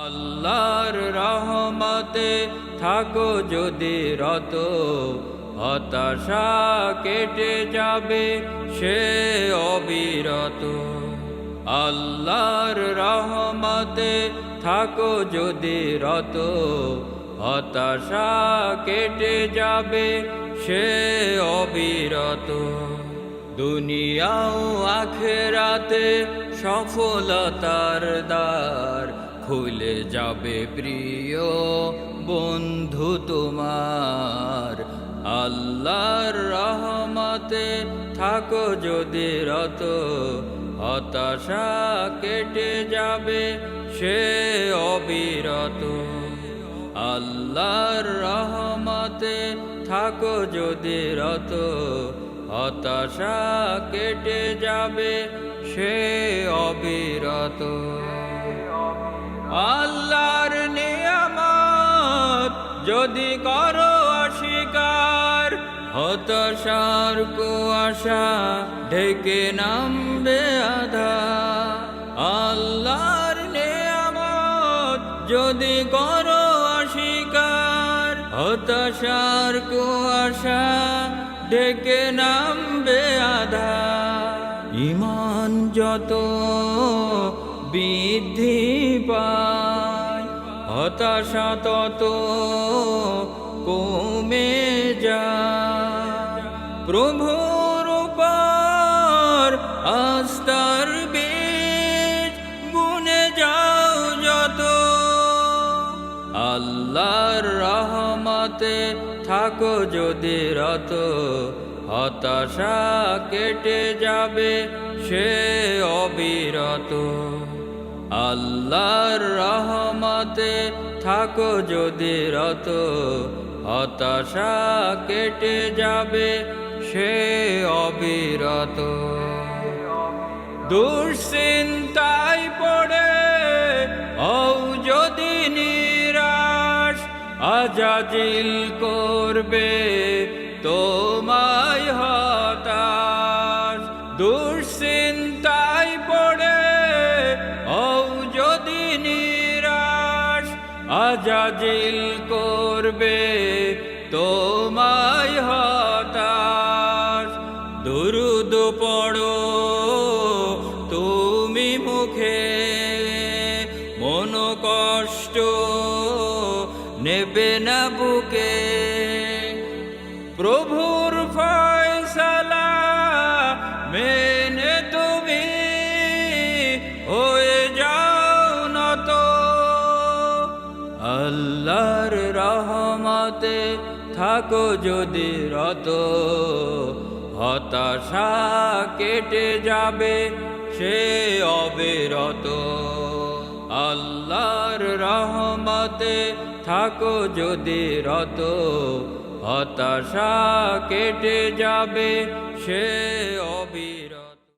আল্লাহর রহমতে থাকো যদি রত, হতাশা কেটে যাবে সে অবিরত। আল্লাহর রহমতে থাকো যদি রত, হতাশা কেটে যাবে সে অবিরত। দুনিয়াও আখেরাতে সফলতার দ্বার খুলে যাবে প্রিয় বন্ধু তোমার। আল্লাহর রহমতে থাকো যদি রত, হতাশা কেটে যাবে সে অবিরত। আল্লাহর রহমতে থাকো যদি রত, হতাশা কেটে যাবে সে অবিরত। আল্লাহর নিয়ামত যদি করো অস্বীকার, হতাশার কুয়াশা ঢেকে নামবে আধা। আল্লাহর নিয়ামত যদি করো অস্বীকার, হতাশার কুয়াশা ঢেকে নামবে আধা। ইমান যত বৃদ্ধি পায়। হতাশা তত কমে যায়। প্রভুর উপর আস্তার বীজ বুনে যাও যত। আল্লাহর রহমতে থাকো যদি রত। হতাশা কেটে যাবে সে অবিরত। আল্লাহর রহমতে থাকো যদি রত, হতাশা কেটে যাবে সে অবিরত। দুশ্চিন্তায় পড়ে ও যদি নিরাশ, আজাজিল করবে তোমায় আজাজিল করবে তোমায় হতাশ। দুরুদ পড়ো তুমি মুখে মন কষ্ট নেবে না বুকে। প্রভুর আল্লাহর রহমতে থাকো যদি রত, হতাশা কেটে যাবে সে অবিরত। আল্লাহর রহমতে থাকো যদি রত, হতাশা কেটে যাবে সে অবিরত।